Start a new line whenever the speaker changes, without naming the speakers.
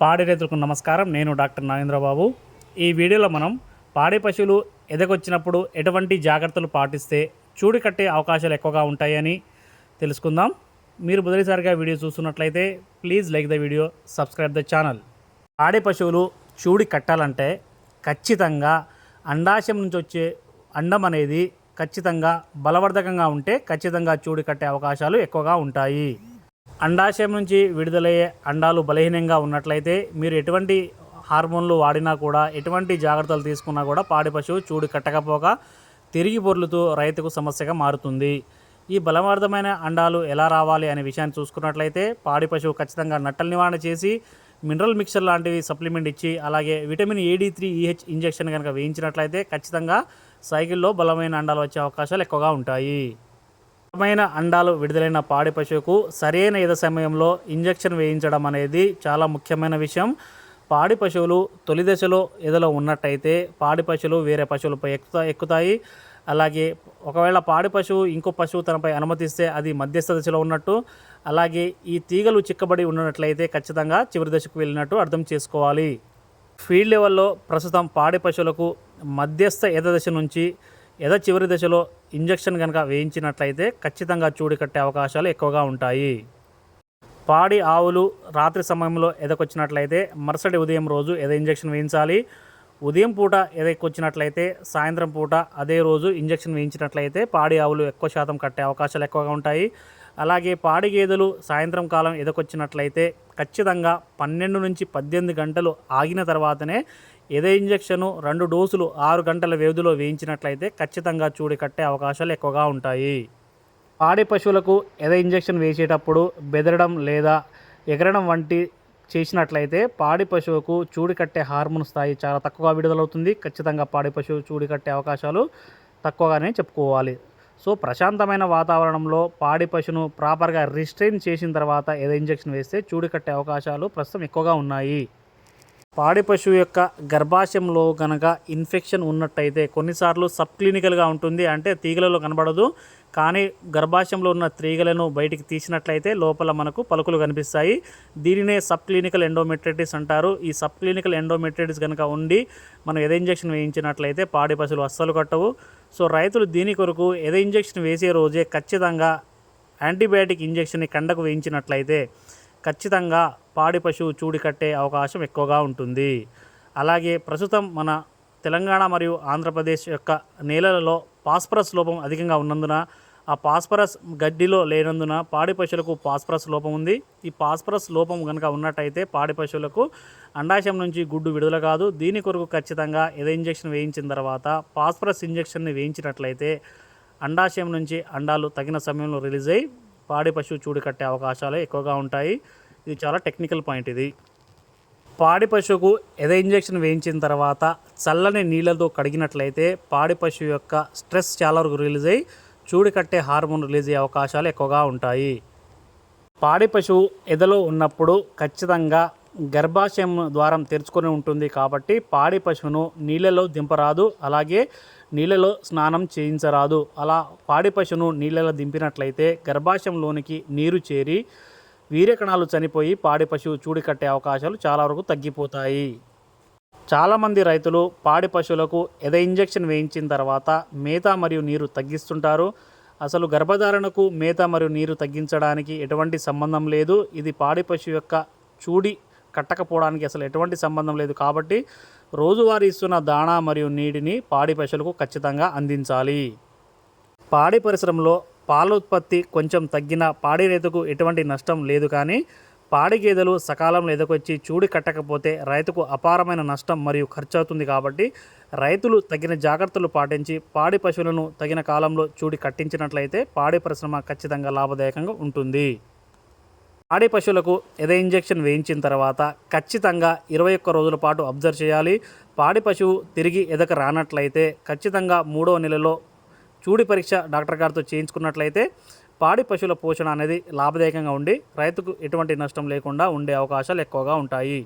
పాడి రైతులకు నమస్కారం. నేను డాక్టర్ నాగేంద్రబాబు. ఈ వీడియోలో మనం పాడి పశువులు ఎదగొచ్చినప్పుడు ఎటువంటి జాగ్రత్తలు పాటిస్తే చూడి కట్టే అవకాశాలు ఎక్కువగా ఉంటాయని తెలుసుకుందాం. మీరు మొదటిసారిగా వీడియో చూస్తున్నట్లయితే please like the video subscribe the channel. పాడి పశువులు చూడి కట్టాలంటే ఖచ్చితంగా అండాశయం నుంచి వచ్చే అండం అనేది ఖచ్చితంగా బలవర్ధకంగా ఉంటే ఖచ్చితంగా చూడి కట్టే అవకాశాలు ఎక్కువగా ఉంటాయి. అండాశయం నుంచి విడుదలయ్యే అండాలు బలహీనంగా ఉన్నట్లయితే మీరు ఎటువంటి హార్మోన్లు వాడినా కూడా ఎటువంటి జాగ్రత్తలు తీసుకున్నా కూడా పాడి పశువు చూడు కట్టకపోక తిరిగి పొర్లుతూ రైతుకు సమస్యగా మారుతుంది. ఈ బలవర్ధమైన అండాలు ఎలా రావాలి అనే విషయాన్ని చూసుకున్నట్లయితే పాడి పశువు ఖచ్చితంగా నట్టల నివారణ చేసి మినరల్ మిక్చర్ లాంటివి సప్లిమెంట్ ఇచ్చి అలాగే vitamin A D three E H injection కనుక వేయించినట్లయితే ఖచ్చితంగా సైకిల్లో బలమైన అండాలు వచ్చే అవకాశాలు ఎక్కువగా ఉంటాయి. బలమైన అండాలు విడుదలైన పాడి పశువుకు సరైన ఎద సమయంలో ఇంజెక్షన్ వేయించడం అనేది చాలా ముఖ్యమైన విషయం. పాడి పశువులు తొలి దశలో ఎదలో ఉన్నట్టయితే పాడి పశువులు వేరే పశువులపై ఎక్కుతా ఎక్కుతాయి. అలాగే ఒకవేళ పాడి పశువు ఇంకో పశువు తనపై అనుమతిస్తే అది మధ్యస్థ దశలో ఉన్నట్టు. అలాగే ఈ తీగలు చిక్కబడి ఉన్నట్లయితే ఖచ్చితంగా చివరి దశకు వెళ్ళినట్టు అర్థం చేసుకోవాలి. ఫీల్డ్ లెవెల్లో ప్రస్తుతం పాడి పశువులకు మధ్యస్థ ఎద దశ నుంచి ఎద చివరి దశలో ఇంజెక్షన్ కనుక వేయించినట్లయితే ఖచ్చితంగా చూడి కట్టే అవకాశాలు ఎక్కువగా ఉంటాయి. పాడి ఆవులు రాత్రి సమయంలో ఎదకొచ్చినట్లయితే మరుసటి ఉదయం రోజు ఎద ఇంజెక్షన్ వేయించాలి. ఉదయం పూట ఎదకొచ్చినట్లయితే సాయంత్రం పూట అదే రోజు ఇంజక్షన్ వేయించినట్లయితే పాడి ఆవులు ఎక్కువ శాతం కట్టే అవకాశాలు ఎక్కువగా ఉంటాయి. అలాగే పాడి గేదెలు సాయంత్రం కాలం ఎదకొచ్చినట్లయితే ఖచ్చితంగా పన్నెండు నుంచి పద్దెనిమిది గంటలు ఆగిన తర్వాతనే ఎదే ఇంజెక్షను రెండు డోసులు ఆరు గంటల వ్యవధిలో వేయించినట్లయితే ఖచ్చితంగా చూడి కట్టే అవకాశాలు ఎక్కువగా ఉంటాయి. పాడి పశువులకు ఎద ఇంజెక్షన్ వేసేటప్పుడు బెదరడం లేదా ఎగరడం వంటి చేసినట్లయితే పాడి పశువుకు చూడి కట్టే హార్మోన్ స్థాయి చాలా తక్కువగా విడుదలవుతుంది. ఖచ్చితంగా పాడి పశువు చూడి కట్టే అవకాశాలు తక్కువగానే చెప్పుకోవాలి. సో ప్రశాంతమైన వాతావరణంలో పాడి పశువును ప్రాపర్గా రిస్ట్రైన్ చేసిన తర్వాత ఏదో ఇంజెక్షన్ వేస్తే చూడు కట్టే అవకాశాలు ప్రస్తుతం ఎక్కువగా ఉన్నాయి. పాడి పశువు యొక్క గర్భాశయంలో కనుక ఇన్ఫెక్షన్ ఉన్నట్టయితే కొన్నిసార్లు సబ్ క్లినికల్గా ఉంటుంది అంటే తీగలలో కనబడదు. కానీ గర్భాశయంలో ఉన్న తీగలను బయటికి తీసినట్లయితే లోపల మనకు పలుకులు కనిపిస్తాయి. దీనినే సబ్ క్లినికల్ ఎండోమెట్రైటిస్ అంటారు. ఈ సబ్ క్లినికల్ ఎండోమెట్రైటిస్ కనుక ఉండి మనం ఎద ఇంజెక్షన్ వేయించినట్లయితే పాడి పశువులు అస్సలు కట్టవు. సో రైతులు దీని కొరకు ఎద ఇంజెక్షన్ వేసే రోజే ఖచ్చితంగా యాంటీబయాటిక్ ఇంజెక్షన్ కండకు వేయించినట్లయితే ఖచ్చితంగా పాడి పశువు చూడి కట్టే అవకాశం ఎక్కువగా ఉంటుంది. అలాగే ప్రస్తుతం మన తెలంగాణ మరియు ఆంధ్రప్రదేశ్ యొక్క నేలలలో పాస్పరస్ లోపం అధికంగా ఉన్నందున ఆ పాస్పరస్ గడ్డిలో లేనందున పాడి పశువులకు పాస్పరస్ లోపం ఉంది. ఈ పాస్పరస్ లోపం కనుక ఉన్నట్టయితే పాడి పశువులకు అండాశయం నుంచి గుడ్డు విడుదల కాదు. దీని కొరకు ఖచ్చితంగా ఏదో ఇంజెక్షన్ వేయించిన తర్వాత పాస్పరస్ ఇంజెక్షన్ని వేయించినట్లయితే అండాశయం నుంచి అండాలు తగిన సమయంలో రిలీజ్ అయ్యి పాడి పశువు చూడు కట్టే అవకాశాలు ఎక్కువగా ఉంటాయి. ఇది చాలా టెక్నికల్ పాయింట్ ఇది. పాడి పశువుకు ఎద ఇంజెక్షన్ వేయించిన తర్వాత చల్లని నీళ్ళతో కడిగినట్లయితే పాడి పశువు యొక్క స్ట్రెస్ చాలా వరకు రిలీజ్ అయ్యి చూడు కట్టే హార్మోన్ రిలీజ్ అయ్యే అవకాశాలు ఎక్కువగా ఉంటాయి. పాడి పశువు ఎదలో ఉన్నప్పుడు ఖచ్చితంగా గర్భాశయం ద్వారం తెరుచుకొని ఉంటుంది కాబట్టి పాడి పశువును నీళ్ళలో దింపరాదు. అలాగే నీళ్ళలో స్నానం చేయించరాదు. అలా పాడి పశువును నీళ్ళలో దింపినట్లయితే గర్భాశయంలోనికి నీరు చేరి వీర్యకణాలు చనిపోయి పాడి పశువు చూడి కట్టే అవకాశాలు చాలా వరకు తగ్గిపోతాయి. చాలామంది రైతులు పాడి పశువులకు ఎద ఇంజెక్షన్ వేయించిన తర్వాత మేత మరియు నీరు తగ్గిస్తుంటారు. అసలు గర్భధారణకు మేత మరియు నీరు తగ్గించడానికి ఎటువంటి సంబంధం లేదు. ఇది పాడి పశువు యొక్క చూడి కట్టకపోవడానికి అసలు ఎటువంటి సంబంధం లేదు కాబట్టి రోజువారీ ఇస్తున్న దాణా మరియు నీటిని పాడి పశువులకు ఖచ్చితంగా అందించాలి. పాడి పరిశ్రమలో పాల ఉత్పత్తి కొంచెం తగ్గిన పాడి రైతుకు ఎటువంటి నష్టం లేదు కానీ పాడి గేదెలు సకాలంలో ఎదకొచ్చి చూడి కట్టకపోతే రైతుకు అపారమైన నష్టం మరియు ఖర్చు అవుతుంది కాబట్టి రైతులు తగిన జాగ్రత్తలు పాటించి పాడి పశువులను తగిన కాలంలో చూడి కట్టించినట్లయితే పాడి పరిశ్రమ ఖచ్చితంగా లాభదాయకంగా ఉంటుంది. పాడి పశువులకు ఎద ఇంజెక్షన్ వేయించిన తర్వాత ఖచ్చితంగా ఇరవై ఒక్క రోజుల పాటు అబ్జర్వ్ చేయాలి. పాడి పశువు తిరిగి ఎదక రానట్లయితే ఖచ్చితంగా మూడో నెలలో చూడి పరీక్ష డాక్టర్ గారితో చేయించుకున్నట్లయితే పాడి పశువుల పోషణ అనేది లాభదాయకంగా ఉండి రైతుకు ఎటువంటి నష్టం లేకుండా ఉండే అవకాశాలు ఎక్కువగా ఉంటాయి.